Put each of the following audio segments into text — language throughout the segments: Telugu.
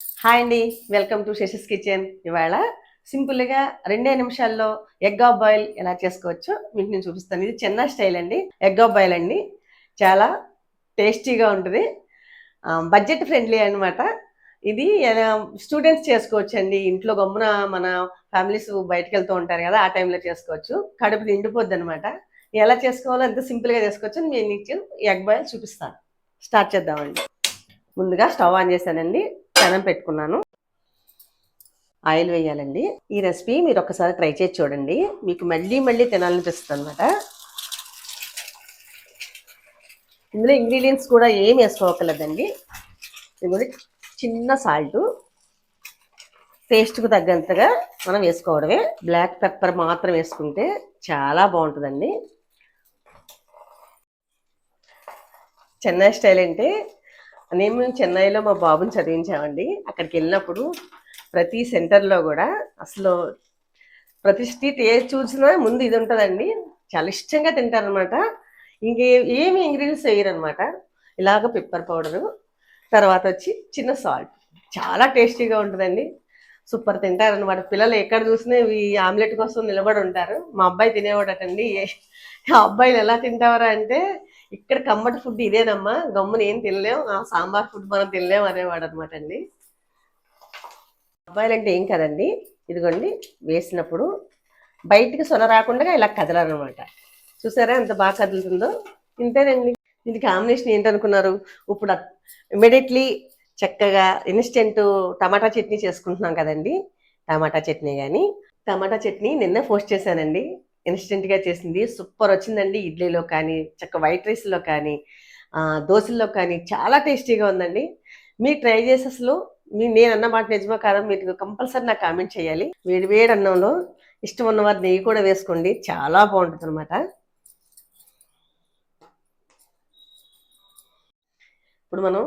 హాయ్ అండి. వెల్కమ్ టు శశస్ కిచెన్ ఇవాళ సింపుల్గా రెండే నిమిషాల్లో ఎగ్ ఆఫ్ బాయిల్ ఎలా చేసుకోవచ్చో మీకు నేను చూపిస్తాను. ఇది చిన్న స్టైల్ అండి. ఎగ్ ఆఫ్ బాయిల్ అండి. చాలా టేస్టీగా ఉంటుంది. బడ్జెట్ ఫ్రెండ్లీ అన్నమాట. ఇది స్టూడెంట్స్ చేసుకోవచ్చు అండి ఇంట్లో గమ్మున మన ఫ్యామిలీస్ బయటకు వెళ్తూ ఉంటారు కదా ఆ టైంలో చేసుకోవచ్చు. కడుపు నిండిపోద్ది అనమాట ఎలా చేసుకోవాలో ఎంత సింపుల్గా చేసుకోవచ్చు నేను నీకు ఎగ్ బాయిల్ చూపిస్తాను. స్టార్ట్ చేద్దామండి. ముందుగా స్టవ్ ఆన్ చేశానండి. పెనం పెట్టుకున్నాను. ఆయిల్ వేయాలండి. ఈ రెసిపీ మీరు ఒకసారి ట్రై చేసి చూడండి. మీకు మళ్ళీ మళ్ళీ తినాలనిపిస్తుంది అనమాట ఇందులో ఇంగ్రీడియంట్స్ కూడా ఏం వేసుకోవక్కర్లేదండి ఇది కూడా చిన్న సాల్ట్ టేస్ట్కు తగ్గంతగా మనం వేసుకోవడమే. బ్లాక్ పెప్పర్ మాత్రం వేసుకుంటే చాలా బాగుంటుందండి. చెన్నై స్టైల్ అంటే నేను చెన్నైలో మా బాబుని చదివించామండి. అక్కడికి వెళ్ళినప్పుడు ప్రతి సెంటర్లో కూడా అసలు ప్రతి స్ట్రీట్ ఏ చూసినా ముందు ఇది ఉంటుందండి. చాలా ఇష్టంగా తింటారనమాట ఇంకే ఏమి ఇంగ్రీడియంట్స్ వేయరనమాట ఇలాగ పెప్పర్ పౌడరు తర్వాత వచ్చి చిన్న సాల్ట్. చాలా టేస్టీగా ఉంటుందండి. సూపర్ తింటారనమాట పిల్లలు ఎక్కడ చూసినా ఈ ఆమ్లెట్ కోసం నిలబడి ఉంటారు. మా అబ్బాయి తినేవాడటండి. ఆ అబ్బాయిలు ఎలా తింటావరా అంటే ఇక్కడ కమ్మటి ఫుడ్ ఇదేనమ్మా. గమ్మున ఏం తినలేం. ఆ సాంబార్ ఫుడ్ మనం తినలేం అనేవాడు అనమాట అండి అబ్బాయిలు అంటే ఏం కదండి? ఇదిగోండి వేసినప్పుడు బయటికి సొన రాకుండా ఇలా కదలనమాట చూసారా ఎంత బాగా కదులుతుందో? ఇంతేనండి. ఇది కాంబినేషన్ ఏంటనుకున్నారు? ఇప్పుడు ఇమీడియట్లీ చక్కగా ఇన్స్టెంట్ టమాటా చట్నీ చేసుకుంటున్నాం కదండి. టమాటా చట్నీ కానీ టమాటా చట్నీ నిన్న పోస్ట్ చేశానండి. ఇన్స్టెంట్గా చేసింది. సూపర్ వచ్చిందండి. ఇడ్లీలో కానీ చక్క వైట్ రైస్లో కానీ దోశల్లో కానీ చాలా టేస్టీగా ఉందండి. మీరు ట్రై చేసి అసలు మీ నేను అన్న మాట నిజమో కాదో మీరు కంపల్సరీ నాకు కామెంట్ చేయాలి. వేడి వేడి అన్నంలో ఇష్టం ఉన్నవారు నెయ్యి కూడా వేసుకోండి. చాలా బాగుంటుంది అనమాట ఇప్పుడు మనం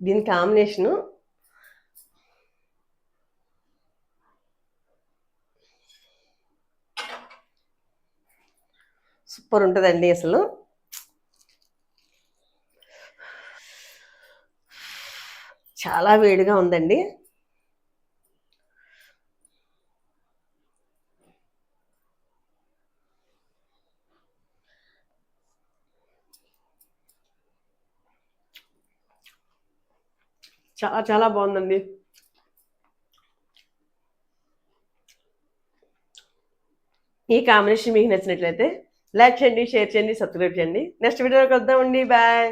దీని కాంబినేషను సూపర్ ఉంటుందండి అసలు. చాలా వేడిగా ఉందండి. చాలా చాలా బాగుందండి. ఈ కాంబినేషన్ మీకు నచ్చినట్లయితే లైక్ చేయండి షేర్ చేయండి సబ్స్క్రైబ్ చేయండి. నెక్స్ట్ వీడియోకి వద్దామండి బాయ్.